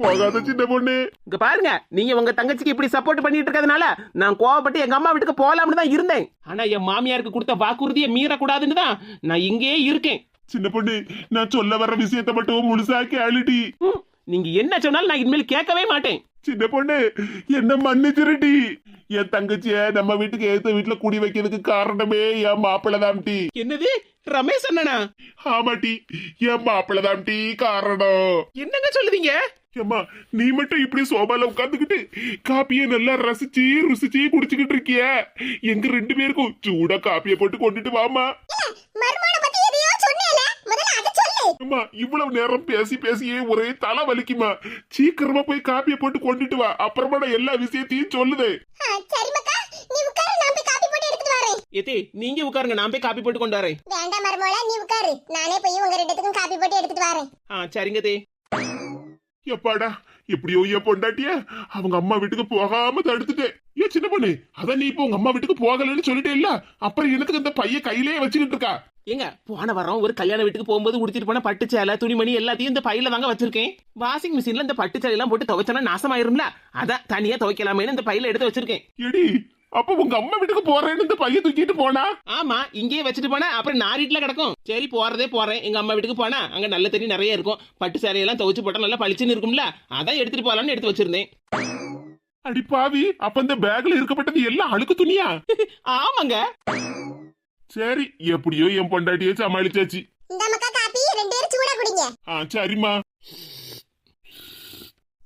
போகாத சின்ன பொண்ணு. இங்க பாருங்க நீங்க உங்க தங்கச்சிக்கு இப்படி சப்போர்ட் பண்ணிட்டு இருக்கிறதுனால நான் கோவப்பட்டு எங்க அம்மா வீட்டுக்கு போலாம்னு தான் இருந்தேன். ஆனா என் மாமியாருக்கு கொடுத்த வாக்குறுதியை மீறக்கூடாதுன்னு தான் நான் இங்கேயே இருக்கேன். சின்ன பொண்ணு நான் சொல்ல வர்ற விஷயத்த மட்டும் முழுசா கேளுடி. நீங்க என்ன சொன்னாலும் நான் இனிமேல் கேட்கவே மாட்டேன். சின்ன பொண்ணு என்ன மன்னிச்சிருடி. என் தங்கச்சிய நம்ம வீட்டுக்கு ஏத்த வீட்டுல குடி வைக்கிறதுக்கு காரணமே என் மாப்பிள்ளதாம் டி என்னது? ரமேஷ் அண்ணனா? ஆமாட்டி என் மாப்பிள்ளதாம் டி காரணம். என்னங்க சொல்லுதீங்க? ஏம்மா நீ மட்டும் இப்படி சோபால உட்காந்துக்கிட்டு காப்பியை நல்லா ரசிச்சு ருசிச்சு குடிச்சுக்கிட்டு இருக்கிய? எங்க ரெண்டு பேருக்கும் சூடா காப்பியை போட்டு கொண்டுட்டு வாமா அம்மா இவ்வளவு நேரம் பேசி பேசியே ஒரே தலை வலிக்குமா? சீக்கிரமா போய் காப்பியை போட்டு கொண்டுட்டு வா. அப்புறமா நான் எல்லா விஷயத்தையும் சொல்லுதே. ஏத்தே நீங்க உட்காருங்க நான் போய் காப்பி போட்டு கொண்டு வரேன். வேண்டாம் மர்மோள நீ உட்காரு. நானே போய் உங்க ரெண்டுத்துக்கும் காப்பி போட்டு எடுத்துட்டு வரேன். ஆ சரிங்க தே. எப்பாடா எப்படியோ என் பொண்டாட்டிய அவங்க அம்மா வீட்டுக்கு போகாம தடுத்துட்டேன். ஏன் சின்ன பொண்ணு அதான் நீ இப்போ உங்க அம்மா வீட்டுக்கு போகலன்னு சொல்லிட்டே இல்ல அப்புறம் எனக்கு இந்த பைய கையிலேயே வச்சுக்கிட்டு இருக்கா? ஏங்க போன வாரம் ஒரு கல்யாண வீட்டுக்கு போகும்போது உடுத்திட்டு போன பட்டு சேலை துணிமணி எல்லாத்தையும் இந்த பையில தாங்க வச்சிருக்கேன். வாஷிங் மிஷின்ல இந்த பட்டு சேலை எல்லாம் போட்டு துவைச்சனா நாசமாயிரும்ல? அதான் தனியா துவைக்கலாமேன்னு இந்த பையில எடுத்து வச்சிருக்கேன். எடி அப்ப உங்க அம்மா வீட்டுக்கு போறேன்னு இந்த பைய தூக்கிட்டு போனா? ஆமா இங்கேயே வச்சுட்டு போனா அப்புறம் நாரிட்டுல கிடக்கும். சரி போறதே போறேன். எங்க அம்மா வீட்டுக்கு போனா அங்க நல்ல தண்ணி நிறைய இருக்கும். பட்டு சேலையெல்லாம் துவைச்சு போட்டா நல்லா பளிச்சுன்னு இருக்கும்ல? அதான் எடுத்துட்டு போலாம்னு எடுத்து வச்சிருந்தேன். அடி பாவி அப்ப இந்த பேக்ல இருக்கப்பட்டது எல்லாம் அழுக்கு துணியா? ஆமாங்க. சரி எப்படியோ என் பொண்டாட்டியே சமாளிச்சாச்சு. சரிம்மா.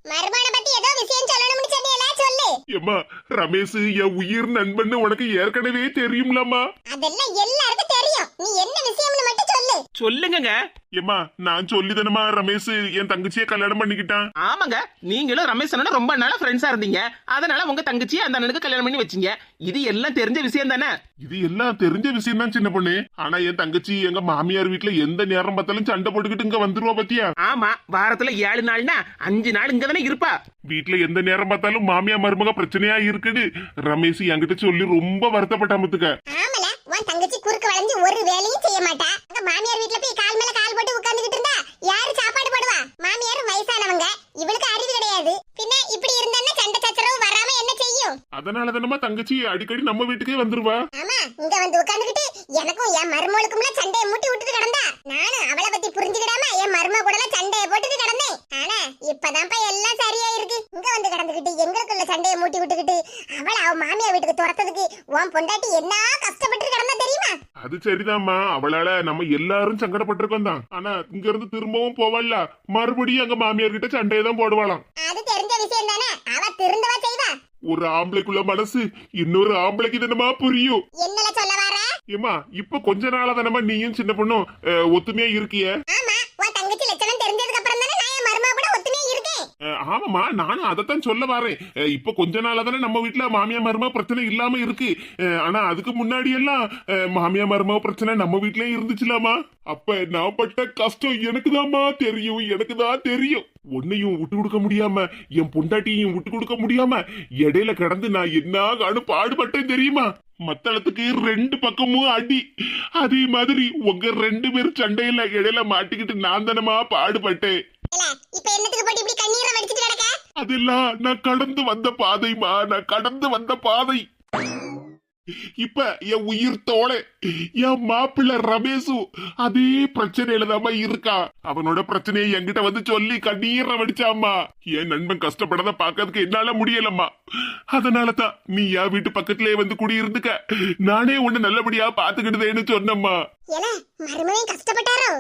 மர்மான பத்தி ஏதோ விஷயம் சொல்லணும்னு சொன்னீல சொல்லு ஏம்மா ரமேஷ் என் உயிர் நண்பன்னு உனக்கு ஏற்கனவே தெரியும்லம்மா. அதெல்லாம் எல்லாருக்கும் தெரியும். நீ என்ன விஷயம்னு மட்டும் சொல்லு. சொல்லுங்கங்க. ஏம்மா நான் சொல்லிதானமா ரமேஷ் என் தங்கச்சியை கல்யாணம் பண்ணிக்கிட்டான். ஆமாங்க. நீங்களும் ரமேஷ் அண்ணனும் ரொம்ப நாளா ஃப்ரெண்ட்ஸா இருந்தீங்க. அதனால உங்க தங்கச்சியை அந்த அண்ணனுக்கு கல்யாணம் பண்ணி வச்சீங்க. இது எல்லாம் தெரிஞ்ச விஷயம் தானே? இது எல்லாம் தெரிஞ்ச விஷயம் தான் சின்ன பொண்ணு. ஆனா என் தங்கச்சி எங்க மாமியார் வீட்டுல எந்த நேரம் பார்த்தாலும் சண்டை போட்டுக்கிட்டு இங்க வந்துருவா பத்தியா? ஆமா வாரத்துல ஏழு நாள்னா அஞ்சு நாள் இங்க தானே இருப்பா. வீட்டுல எந்த நேரம் பார்த்தாலும் மருமக பிரச்சனையா இருக்குது. ரமேஷ் என்கிட்ட சொல்லி ரொம்ப வருத்தப்பட்டாமத்துக்க ஆமல உன் தங்கச்சி குறுக்கு வளைஞ்சு ஒரு வேலையும் செய்ய மாட்டா. அங்க மாமியார் வீட்ல போய் கால் மேல கால் போட்டு உட்கார்ந்துகிட்டு இருந்தா யாரு சாப்பாடு போடுவா? மாமியார் வயசானவங்க இவளுக்கு அறிவு கிடையாது. பின்ன இப்படி இருந்தா சண்டை சச்சரவு வராம என்ன செய்யும்? அதனால தானமா தங்கச்சி அடிக்கடி நம்ம வீட்டுக்கே வந்துருவா. ஆமா இங்க வந்து உட்கார்ந்துகிட்டு எனக்கும் என் மருமகளுக்கும்ல சண்டையை மூட்டி விட்டுட்டு கிடந்தா நானும் அவளை பத்தி புரிஞ்சுக்கிடாம என் மரும கூட சண்டையை போட்டுட்டு கிடந்தேன். ஆனா இப்பதான்ப்பா எல்லாம் சரியா இருக்கு இங்க வந்து கிடந்துகிட்டு எங்களுக்குள்ள சண்டையை மூட்டி விட்டுக்கிட்டு அவளை அவ மாமியார் வீட்டுக்கு துரத்ததுக்கு உன் பொண்டாட்டி என்ன கஷ்டப்பட்டு கிடந்தா தெரியுமா? அது சரிதாம்மா. அவளால நம்ம எல்லாரும் சங்கடப்பட்டிருக்கோம் தான். ஆனா இங்க இருந்து திரும்பவும் போவாள்ல. மறுபடியும் அங்க மாமியார் கிட்ட சண்டையை தான் போடுவாளாம். அது தெரிஞ்ச விஷயம் தானே. அவ திருந்தவா செய்வா? ஒரு ஆம்பளைக்குள்ள மனசு இன்னொரு ஆம்பளைக்கு தானமா புரியும். என்னல சொல்ல வர? ஏமா இப்ப கொஞ்ச நாளா தானமா நீயும் சின்ன பொண்ணும் ஒத்துமையா இருக்கிய? ஆமா உன் தங்கச்சி லட்சணம் தெரிஞ்சதுக்கு அப்புறம் தானே நான் என் மருமக கூட ஒத்துமையா ஆமாமா அஹ், நானும் அதைத்தான் சொல்ல வரேன். இப்ப கொஞ்ச நாளா தானே நம்ம வீட்டுல மாமியா மருமக பிரச்சனை இல்லாம இருக்கு. அஹ், ஆனா அதுக்கு முன்னாடி எல்லாம் மாமியா மருமக பிரச்சனை நம்ம வீட்லயே இருந்துச்சுலாமா? அப்ப நான் பட்ட கஷ்டம் எனக்குதாம்மா தெரியும் எனக்கு தான் தெரியும். உன்னையும் விட்டு கொடுக்க முடியாம என் பொண்டாட்டியையும் விட்டு கொடுக்க முடியாம இடையில கிடந்து நான் என்ன காணு பாடுபட்டேன் தெரியுமா? மத்தளத்துக்கு ரெண்டு பக்கமும் அடி. அதே மாதிரி உங்க ரெண்டு பேரும் சண்டையில இடையில மாட்டிக்கிட்டு நான் தானமா பாடுபட்டேன். அதெல்லாம் நான் கடந்து வந்த பாதைமா நான் கடந்து வந்த பாதை. இப்ப என் உயிர் தோழ என் மாப்பிள்ள ரமேஷு அதே பிரச்சனையில தாம்மா இருக்கா. அவனோட பிரச்சனையை என்கிட்ட வந்து சொல்லி கண்ணீரை வடிச்சாம்மா. என் நண்பன் கஷ்டப்படத பாக்கிறதுக்கு என்னால முடியலம்மா. அதனாலதான் நீ என் வீட்டு பக்கத்திலே வந்து குடியிருந்துக்க. நானே உன்னை நல்லபடியா பாத்துக்கிட்டதேன்னு சொன்னம்மா.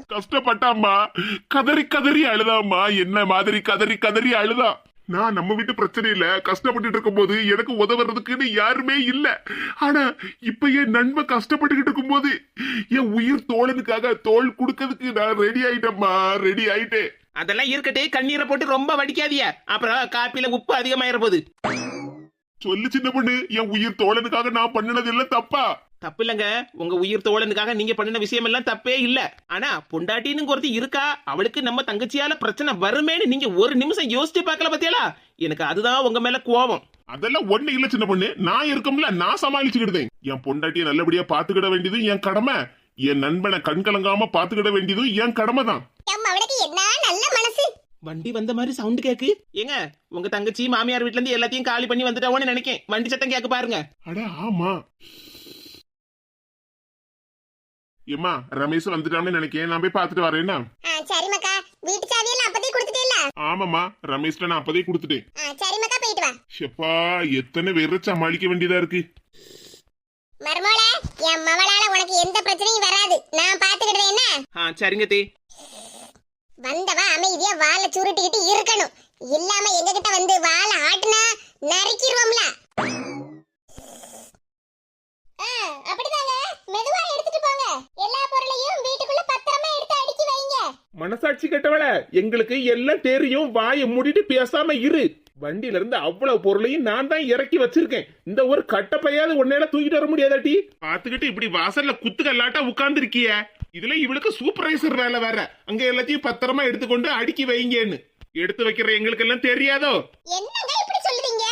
கஷ்டப்பட்டாம்மா. கதறி கதறி அழுதாம்மா. என்ன மாதிரி கதறி கதறி அழுதா? நான் நம்ம வீட்டு பிரச்சனையில கஷ்டப்பட்டுட்டு இருக்கும்போது எனக்கு உதவுறதுக்குன்னு யாருமே இல்ல. ஆனா இப்ப என் நண்பன் கஷ்டப்பட்டுக்கிட்டு இருக்கும்போது என் உயிர் தோழனுக்காக தோல் கொடுக்கறதுக்கு நான் ரெடி ஆயிட்டேம்மா ரெடி ஆயிட்டேன். அதெல்லாம் இருக்கட்டே கண்ணீரை போட்டு ரொம்ப வடிக்காதீங்க. அப்புறம் காப்பில உப்பு அதிகமாயிர போகுது. சொல்லு சின்ன பொண்ணு என் உயிர் தோழனுக்காக நான் பண்ணினது எல்லாம் தப்பா? தப்பு இல்லைங்க உங்க உயிர் தோழனுக்காக நீங்க பண்ணின விஷயம் எல்லாம் தப்பே இல்ல. ஆனா பொண்டாட்டின்னு ஒருத்தி இருக்கா? அவளுக்கு நம்ம தங்கச்சியால பிரச்சனை வருமேன்னு நீங்க ஒரு நிமிஷம் யோசிச்சு பார்க்கல பத்தியாலா எனக்கு அதுதான் உங்க மேல கோபம். அதெல்லாம் ஒண்ணு இல்ல சின்ன பொண்ணு. நான் இருக்கோம்ல நான் சமாளிச்சுக்கிட்டேன் என் பொண்டாட்டியை நல்லபடியா பாத்துக்கிட வேண்டியதும் என் கடமை. என் நண்பனை கண் கலங்காம பாத்துக்கிட வேண்டியதும் என் கடமை தான். எம் அவனுக்கு என்ன நல்ல மனசு? வண்டி வந்த மாதிரி சவுண்ட் கேக்கு. ஏங்க உங்க தங்கச்சி மாமியார் வீட்ல இருந்து எல்லாத்தையும் காலி பண்ணி வந்துட்டாவோன்னு நினைக்கேன். வண்டி சத்தம் கேக்கு பாருங்க. அட ஆமா. ஏம்மா ரமேஷ் வந்துட்டான்னு நினைக்கிறேன் நான் போய் பார்த்துட்டு வரேன்னா ஆ சரி மக்கா வீட்டு சாவியெல்லாம் அப்பதே கொடுத்துட்டேல்ல ஆமாம்மா ரமேஷ்ட நான் அப்பதே கொடுத்துட்டேன். ஆ சரி மக்கா போயிட்டு வா. ஷெப்பா எத்தனை பேரை சமாளிக்க வேண்டியதா இருக்கு? மருமோளே என் மவளால உனக்கு எந்த பிரச்சனையும் வராது. நான் பாத்துக்கிட்டேன் என்ன? ஆ சரிங்க தே. வந்தவ அமைதியா வாழை சுருட்டிக்கிட்டு இருக்கணும். இல்லாம எங்க கிட்ட வந்து வாழை ஆட்டுனா நறுக்கிடுவோம்ல அப்படிதாங்க மெதுவா எல்லா பொருளையும் வீட்டுக்குள்ள பத்திரமா எடுத்து அடுக்கி வைங்க. மனசாட்சி கெட்டவள எங்களுக்கு எல்லாம் தெரியும் வாயை மூடிட்டு பேசாம இரு. வண்டியில இருந்து அவ்வளவு பொருளையும் நான் தான் இறக்கி வச்சிருக்கேன். இந்த ஒரு கட்டப்பையாவது உன்னையில தூக்கிட்டு வர முடியாதாட்டி பாத்துக்கிட்டு இப்படி வாசல்ல குத்து கல்லாட்டா உட்கார்ந்து இருக்கிய இதுல இவளுக்கு சூப்பர்வைசர் வேலை வேற. அங்க எல்லாத்தையும் பத்திரமா எடுத்துக்கொண்டு அடுக்கி வைங்கன்னு. எடுத்து வைக்கிற எங்களுக்கு எல்லாம் தெரியாதோ? என்னங்க இப்படி சொல்லுவீங்க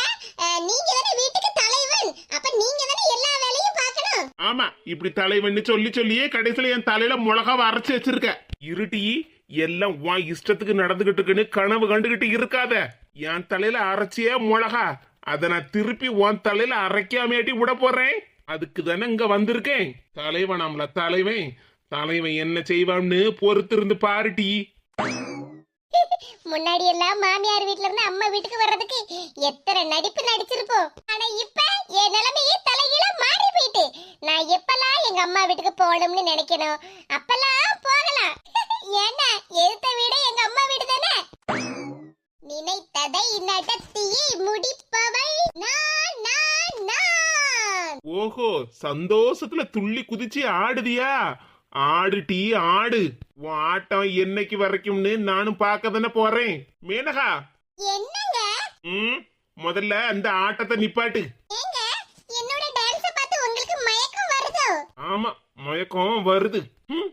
நீங்க தானே வீட்டுக்கு தலைவன் அப்ப நீங்க தானே எல்லா வேலையும் பார்க்கணும் ஆமா இப்படி தலைவன்னு சொல்லி சொல்லியே கடைசியில என் தலையில மிளகா வரைச்சு வச்சிருக்க. இருட்டி எல்லாம் உன் இஷ்டத்துக்கு நடந்துகிட்டு இருக்குன்னு கனவு கண்டுகிட்டு இருக்காத. என் தலையில அரைச்சியே மிளகா. அத நான் திருப்பி உன் தலையில அரைக்காமையாட்டி விட போறேன். அதுக்கு தானே இங்க வந்திருக்கேன். தலைவனாம்ல தலைவன். தலைவன் என்ன செய்வான்னு பொறுத்து இருந்து பாருட்டி. முன்னாடி எல்லாம் மாமியார் வீட்ல இருந்து அம்மா வீட்டுக்கு வர்றதுக்கு எத்தனை நடிப்பு நடிச்சிருப்போம். ஆனா இப்ப என் நிலைமையே தலைகீழா மாறி போயிட்டு. நான் எப்பெல்லாம் எங்க அம்மா வீட்டுக்கு போகணும்னு நினைக்கணும் அப்பெல்லாம் போகலாம். ஏன்னா எதுத்த வீடு எங்க அம்மா வீடு தானே? நினைத்ததை நடத்தியே முடிப்பவள் நான் நான் நான். ஓஹோ சந்தோஷத்துல துள்ளி குதிச்சு ஆடுதியா? ஆடு டீ ஆடு. உன் ஆட்டம் என்னைக்கு வரைக்கும்னு நானும் பார்க்க தானே போறேன். மேனகா. என்னங்க? ம் முதல்ல அந்த ஆட்டத்தை நிப்பாட்டு ஏங்க என்னோட டான்ஸ பார்த்து உங்களுக்கு மயக்கம் வருதோ ஆமா மயக்கம் வருது. ம்.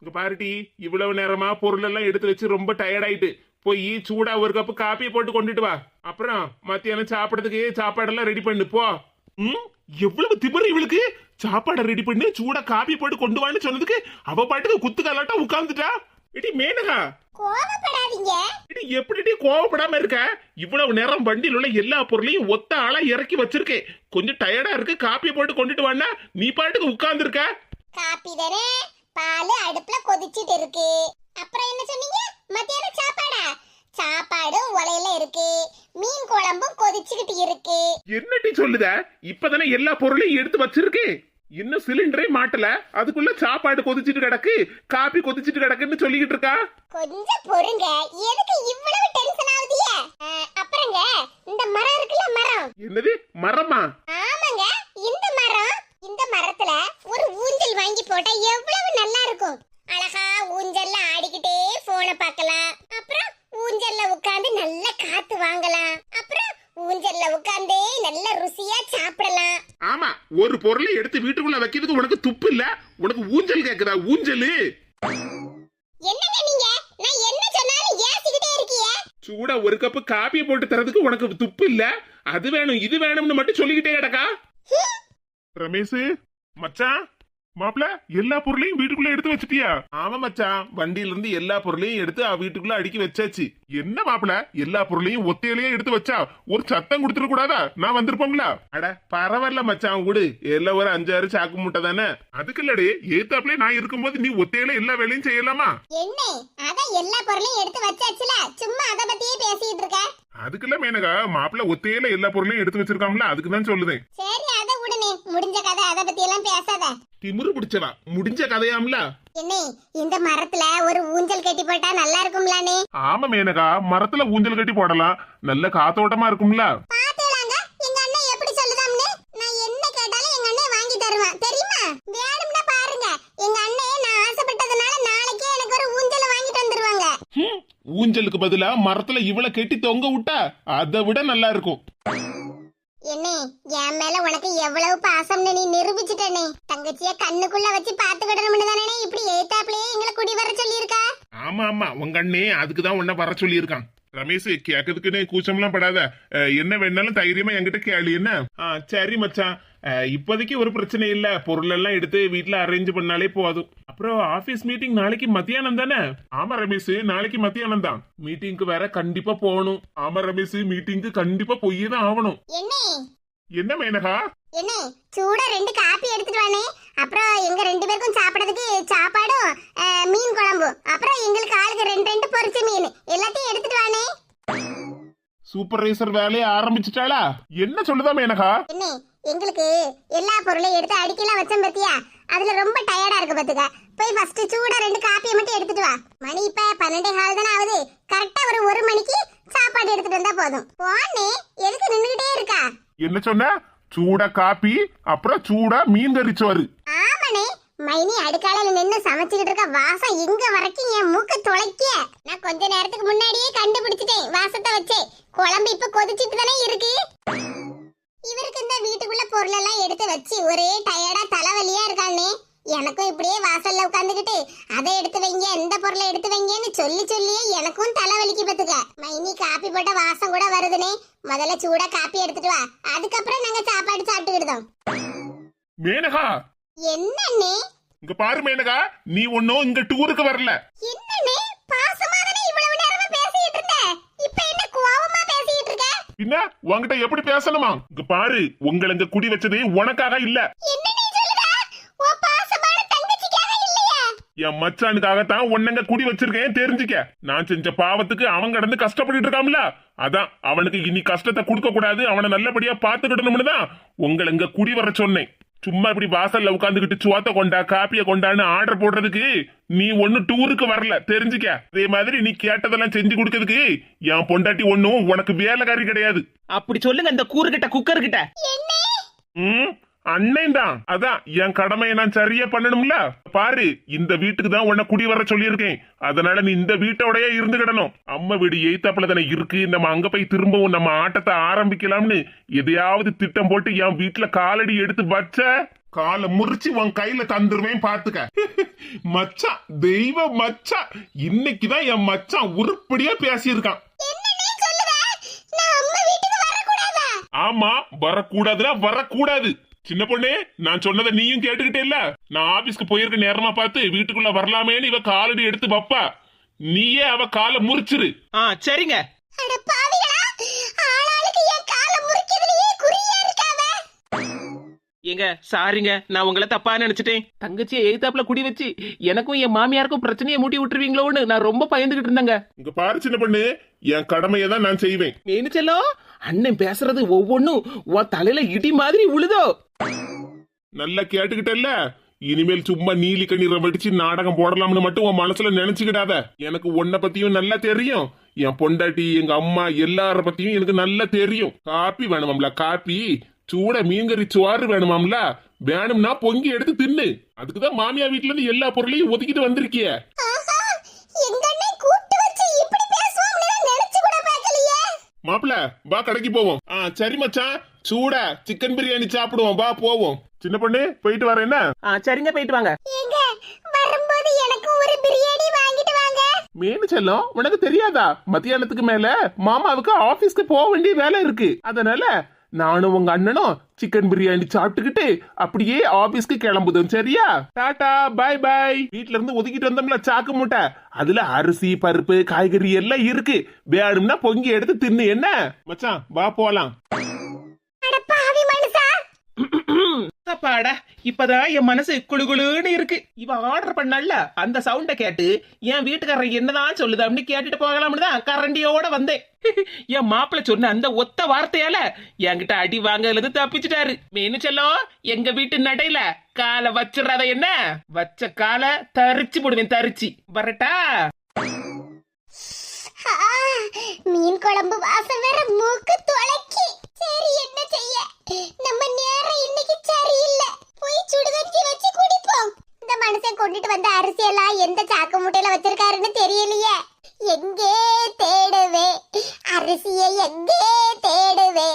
இங்க பாருட்டி இவ்வளவு நேரமா பொருள் எல்லாம் எடுத்து வச்சு ரொம்ப டயர்ட் ஆயிட்டு. போய் சூடா ஒரு கப்பு காப்பியை போட்டு கொண்டுட்டு வா. அப்புறம் மத்தியானம் சாப்பிடறதுக்கு சாப்பாடெல்லாம் ரெடி பண்ணு போ. ம் எவ்வளவு திமிரு இவளுக்கு. சாப்பாடை ரெடி பண்ணி சூடா காப்பி போட்டு கொண்டு வான்னு சொன்னதுக்கு அவ பாட்டுக்கு குத்து கலாட்டா உட்கார்ந்துட்டா. இடி மேனகா. கோவப்படாதீங்க. இடி எப்படி கோவப்படாம இருக்க? இவ்வளவு நேரம் வண்டியில் உள்ள எல்லா பொருளையும் ஒத்த ஆளா இறக்கி வச்சிருக்கேன். கொஞ்சம் டயர்டா இருக்கு காப்பியை போட்டு கொண்டுட்டு வான்னா நீ பாட்டுக்கு உட்கார்ந்து இருக்க காப்பி தானே? பால் அடுப்புல கொதிச்சிட்டு இருக்கு. அப்புறம் என்ன சொன்னீங்க? மத்தியானம் சாப்பாடா? சாப்பாடும் உலையில இருக்கு. மீன் குழம்பும் கொதிச்சுக்கிட்டு இருக்கு. என்னடி சொல்லுத? இப்பதானே எல்லா பொருளையும் எடுத்து வச்சிருக்கேன். இன்னும் சிலிண்டரே மாட்டல. அதுக்குள்ள சாப்பாடு கொதிச்சிட்டு கிடக்கு காப்பி கொதிச்சிட்டு கிடக்குன்னு சொல்லிக்கிட்டு இருக்கா? கொஞ்சம் பொறுங்க. எதுக்கு இவ்வளவு டென்ஷன் ஆகுதிய? அப்புறங்க இந்த மரம் இருக்குல்ல மரம்? என்னது? மரமா? ஆமாங்க. இந்த மரம் இந்த மரத்துல ஒரு ஊஞ்சல் வாங்கி போட்டா எவ்வளவு நல்லா இருக்கும். அழகா ஊஞ்சல்ல ஆடிக்கிட்டே போனை பார்க்கலாம். அப்புறம் ஊஞ்சல்ல உட்கார்ந்து நல்ல காத்து வாங்கலாம் அப்புறம் ஊஞ்சல்ல உட்கார்ந்தே நல்ல ருசியா சாப்பிடலாம் ஆமா ஒரு பொருளை எடுத்து வீட்டுக்குள்ள வைக்கிறதுக்கு உனக்கு துப்பு இல்ல? உனக்கு ஊஞ்சல் கேக்குதா? ஊஞ்சலு. என்னங்க நீங்க? நான் என்ன சொன்னாலும் ஏசிக்கிட்டே இருக்கீங்க சூடா ஒரு கப்பு காப்பியை போட்டு தரதுக்கு உனக்கு துப்பு இல்ல? அது வேணும் இது வேணும்னு மட்டும் சொல்லிக்கிட்டே கிடக்கா? ரமேஷ் மச்சான் மாப்ள எல்லா பொருளையும் வீட்டுக்குள்ள எடுத்து வச்சிட்டியா? ஆமா மச்சான். வண்டியில இருந்து எல்லா பொருளையும் எடுத்து வீட்டுக்குள்ள அடுக்கி வச்சாச்சு. என்ன மாப்ள எல்லா பொருளையும் ஒத்தையிலேயே எடுத்து வச்சா ஒரு சத்தம் கொடுத்துட கூடாதா? நான் வந்திருப்போம்ல. அட பரவாயில்ல மச்சான் விடு எல்லாம் ஒரு அஞ்சாறு சாக்கு முட்டை தானே? அதுக்கு இல்லடி ஏத்தாப்லயே நான் இருக்கும்போது நீ ஒத்தையில எல்லா வேலையும் செய்யலாமா? என்ன அதான் எல்லா பொருளையும் எடுத்து வச்சாச்சுல. சும்மா அத பத்தியே பேசிட்டு இருக்க. அதுக்குள்ள மேனகா மாப்பிள்ள ஒத்தையில எல்லா பொருளையும் எடுத்து வச்சிருக்காம்ல அதுக்கு தான் சொல்லுதேன். சரி அத விடுனே முடிஞ்ச கதை அத பத்தி எல்லாம் பேசாத. திமிரு பிடிச்சவா? முடிஞ்ச கதையாம்ல? என்ன இந்த மரத்துல ஒரு ஊஞ்சல் கட்டி போட்டா நல்லா இருக்கும்லானே. ஆமா மேனகா மரத்துல ஊஞ்சல் கட்டி போடலாம். நல்ல காத்தோட்டமா இருக்கும்ல. பாத்தீங்களாங்க எங்க அண்ணன் எப்படி சொல்லுதாம்னு? நான் என்ன கேட்டாலும் எங்க அண்ணன் வாங்கி தருவான். தெரியுமா? வேணும்னா பாருங்க. எங்க அண்ணன் நான் ஆசைப்பட்டதுனால நாளைக்கே எனக்கு ஒரு ஊஞ்சல் வாங்கிட்டு வந்துருவாங்க. ஹம், ஊஞ்சலுக்கு பதிலா மரத்துல இவளை கட்டி தொங்க விட்டா அதை விட நல்லா இருக்கும். என்ன என் மேல உனக்கு எவ்வளவு பாசம்னு நீ நிரூபிச்சிட்டனே. தங்கச்சிய கண்ணுக்குள்ள வச்சு பாத்துக்கிடணும்னு தானே இப்படி ஏத்தாப்லயே எங்களை குடி வர சொல்லியிருக்கா? ஆமா ஆமா உங்க அண்ணே அதுக்கு தான் உன்ன வர சொல்லியிருக்கான். ரமேஷ் கேட்கறதுக்குன்னு கூச்சம்லாம் படாத. என்ன வேணாலும் தைரியமா என்கிட்ட கேளு என்ன? சரி மச்சான். இப்போதைக்கு ஒரு பிரச்சனை இல்ல. பொருள் எல்லாம் எடுத்து வீட்ல அரேஞ்ச் பண்ணாலே போதும். அப்புறம் ஆபீஸ் மீட்டிங் நாளைக்கு மத்தியானம் தானே? ஆமா ரமேஷ் நாளைக்கு மத்தியானம் தான். மீட்டிங்க்கு வேற கண்டிப்பா போகணும். ஆமா ரமேஷ் மீட்டிங்க்கு கண்டிப்பா போய் தான் ஆகணும். என்ன? மேனகா? என்ன சூடா ரெண்டு காப்பி எடுத்துட்டு வானே. அப்புறம் எங்க ரெண்டு பேருக்கும் சாப்பிடறதுக்கு சாப்பாடும் மீன் குழம்பு அப்புறம் எங்களுக்கு ஆளுக்கு ரெண்டு ரெண்டு பொரிச்ச மீன். எல்லாத்தையும் எடுத்துட்டு வானே. சூப்பர்வைசர் வேலையை ஆரம்பிச்சிட்டாளா? என்ன சொல்லுதா மேனகா என்ன எங்களுக்கு எல்லா பொருளையும் எடுத்து அடிக்கலாம் வச்சோம் பத்தியா அதுல ரொம்ப டயர்டா இருக்கு பாத்துக்க போய் ஃபர்ஸ்ட் சூடா ரெண்டு காப்பியை மட்டும் எடுத்துட்டு வா. மணி இப்ப பன்னெண்டே கால் தானே ஆகுது. கரெக்டா ஒரு ஒரு மணிக்கு சாப்பாடு எடுத்துட்டு வந்தா போதும். போனே எதுக்கு நின்னுகிட்டே இருக்கா? என்ன சொன்ன? சூடா காப்பி அப்புறம் சூடா மீன் கறி சோறு. ஆமாண்ணே மைனி அடுக்காலையில நின்னு சமைச்சுக்கிட்டு இருக்க வாசம் இங்க வரைக்கும் என் மூக்க துளைக்க நான் கொஞ்ச நேரத்துக்கு முன்னாடியே கண்டுபிடிச்சிட்டேன் வாசத்தை வச்சே. குழம்பு இப்ப கொதிச்சிட்டு தானே இருக்கு. இவருக்கு இந்த வீட்டுக்குள்ள பொருள் எல்லாம் எடுத்து வச்சு ஒரே டயர்டா தலைவலியா இருக்கானே. எனக்கும் இப்படியே வாசல்ல உட்காந்துக்கிட்டு அதை எடுத்து வைங்க இந்த பொருளை எடுத்து வைங்கன்னு சொல்லி சொல்லியே எனக்கும் தலைவலிக்கு பத்துக்க. மைனி காப்பி போட்ட வாசம் கூட வருதுனே. முதல்ல சூடா காப்பி எடுத்துட்டு வா. அதுக்கப்புறம் நாங்க சாப்பாடு சாப்பிட்டுக்கிட்டோம் மேனகா என்னண்ணே? இங்க பாரு மேனகா நீ ஒன்னும் இங்க டூருக்கு வரல. என்னண்ணே? பாசமா தானே இவ்வளவு நேரமா பேசிட்டு இருந்த? இப்ப என்ன கோவமா பேசிட்டு இருக்க? பின்ன உன்கிட்ட எப்படி பேசணுமா? இங்க பாரு உங்களை இங்க குடி வச்சது உனக்காக இல்ல. என்ன நீ சொல்லுத? உன் பாசமான தங்கச்சிக்காக இல்லையா. என் மச்சானுக்காகத்தான் உன்னங்க குடி வச்சிருக்கேன் தெரிஞ்சுக்க? நான் செஞ்ச பாவத்துக்கு அவன் கடந்து கஷ்டப்பட்டுட்டு இருக்கான்ல. அதான் அவனுக்கு இனி கஷ்டத்தை கொடுக்க கூடாது அவனை நல்லபடியா பாத்துக்கிடணும்னு தான் உங்களை இங்க குடி வர சொன்னேன். சும்மா இப்படி வாசல்ல உட்காந்துக்கிட்டு சுவாத்த கொண்டா காப்பிய கொண்டான்னு ஆர்டர் போடுறதுக்கு நீ ஒண்ணு டூருக்கு வரல தெரிஞ்சுக்க. அதே மாதிரி நீ கேட்டதெல்லாம் செஞ்சு கொடுக்கறதுக்கு என் பொண்டாட்டி ஒண்ணும் உனக்கு வேலைக்காரி கிடையாது. அப்படி சொல்லுங்க இந்த கூறுகிட்ட குக்கர் கிட்ட. ம்? அண்ணன் தான் அதான் என் கடமையை நான் சரியா பண்ணணும்ல? பாரு இந்த வீட்டுக்கு தான் உன்னை குடி வர சொல்லியிருக்கேன். அதனால நீ இந்த வீட்டோடயே இருந்துகிடணும். அம்மா வீடு எய்த்தாப்புல தானே இருக்கு. நம்ம அங்க போய் திரும்பவும் நம்ம ஆட்டத்தை ஆரம்பிக்கலாம்னு எதையாவது திட்டம் போட்டு என் வீட்டுல காலடி எடுத்து வச்ச? காலை முறிச்சு உன் கையில தந்துருவேன் பாத்துக்க. மச்சான் தெய்வ மச்சான். இன்னைக்குதான் என் மச்சான் உருப்படியா பேசியிருக்கான். ஆமா வரக்கூடாதுன்னா வரக்கூடாது. சின்ன பொண்ணு நான் சொன்னதை நீயும் கேட்டுக்கிட்டே இல்ல நான் ஆபீஸ்க்கு போயிருக்க நேரமா பார்த்து வீட்டுக்குள்ள வரலாமேன்னு இவ காலடி எடுத்து வப்பா. நீயே அவ காலை முறிச்சிரு. ஆ சரிங்க. அட பாவிகளா ஆளாளுக்கு என் காலை முறிக்கிறதுலயே குறியா இருக்காவ? ஏங்க சாரிங்க நான் உங்களை தப்பா நினைச்சிட்டேன். தங்கச்சியை எய்தாப்புல குடி வச்சு எனக்கும் என் மாமியாருக்கும் பிரச்சனையை மூட்டி விட்டுருவீங்களோன்னு நான் ரொம்ப பயந்துகிட்டு இருந்தேங்க. இங்க பாரு சின்ன பொண்ணு என் கடமையை தான் நான் செய்வேன். மேனு செல்லம் அண்ணன் பேசுறது ஒவ்வொன்னும் உன் தலையில இடி மாதிரி உழுதோ? நல்லா கேட்டுக்கிட்டல்ல? இனிமேல் சும்மா நீலி கண்ணீரை வடிச்சு நாடகம் போடலாம்னு மட்டும் உன் மனசுல நினைச்சுக்கிடாத. எனக்கு உன்னை பத்தியும் நல்லா தெரியும். என் பொண்டாட்டி எங்க அம்மா எல்லார பத்தியும் எனக்கு நல்லா தெரியும். காப்பி வேணுமாம்ல காப்பி? சூட மீன்கறி சோறு வேணுமாம்ல? வேணும்னா பொங்கி எடுத்து தின்னு. அதுக்குதான் மாமியா வீட்டுல இருந்து எல்லா பொருளையும் ஒதுக்கிட்டு வந்திருக்கிய. மாப்பிள வா கடைக்கு போவோம். ஆ சரி மச்சான் சூடா. சிக்கன் பிரியாணி சாப்பிடுவோம். வா போவோம். சின்ன பொண்ணு போயிட்டு வரேன் என்ன? ஆ சரிங்க போயிட்டு வாங்க. ஏங்க வரும்போது எனக்கு ஒரு பிரியாணி வாங்கிட்டு வாங்க. மேனு செல்லம் உனக்கு தெரியாதா? மத்தியானத்துக்கு மேல மாமாவுக்கு ஆபீஸ்க்கு போக வேண்டிய வேலை இருக்கு. அதனால நானும் உங்க அண்ணனும் சிக்கன் பிரியாணி சாப்பிட்டுக்கிட்டு அப்படியே ஆபீஸ்க்கு கிளம்புதும் சரியா? டாடா பை பாய் வீட்ல இருந்து ஒதுக்கிட்டு வந்தோம்ல சாக்கு மூட்டை. அதுல அரிசி பருப்பு காய்கறி எல்லாம் இருக்கு. வேணும்னா பொங்கி எடுத்து தின்னு என்ன? மச்சான் வா போலாம் அட பாவி மனுஷா அப்பாடா இப்பதான் என் மனசு குழுகுழுன்னு இருக்கு. இவ ஆர்டர் பண்ணல அந்த சவுண்ட கேட்டு என் வீட்டுக்காரன் என்னதான் சொல்லுது அப்படின்னு கேட்டுட்டு போகலாம்னு தான் கரண்டியோட வந்தேன். என் மாப்பிள்ள சொன்ன அந்த ஒத்த வார்த்தையால என்கிட்ட அடி வாங்கறது தப்பிச்சிட்டாரு. மேனு செல்லோ எங்க வீட்டு நடையில காலை வச்சிடாத என்ன? வச்ச காலை தரிச்சு போடுவேன் தரிச்சு. வரட்டா? மீன் குழம்பு வாசம் வேற மூக்கு துளைக்கி சரி என்ன செய்ய? நம்ம நேரம் இன்னைக்கு சுடுதண்ணி வச்சு குடிப்போம். இந்த மனசை கொண்டுட்டு வந்த அரிசி எல்லாம் எந்த சாக்கு மூட்டையில வச்சிருக்காருன்னு தெரியலையே. எங்கே தேடுவே? அரிசியை எங்கே தேடுவே?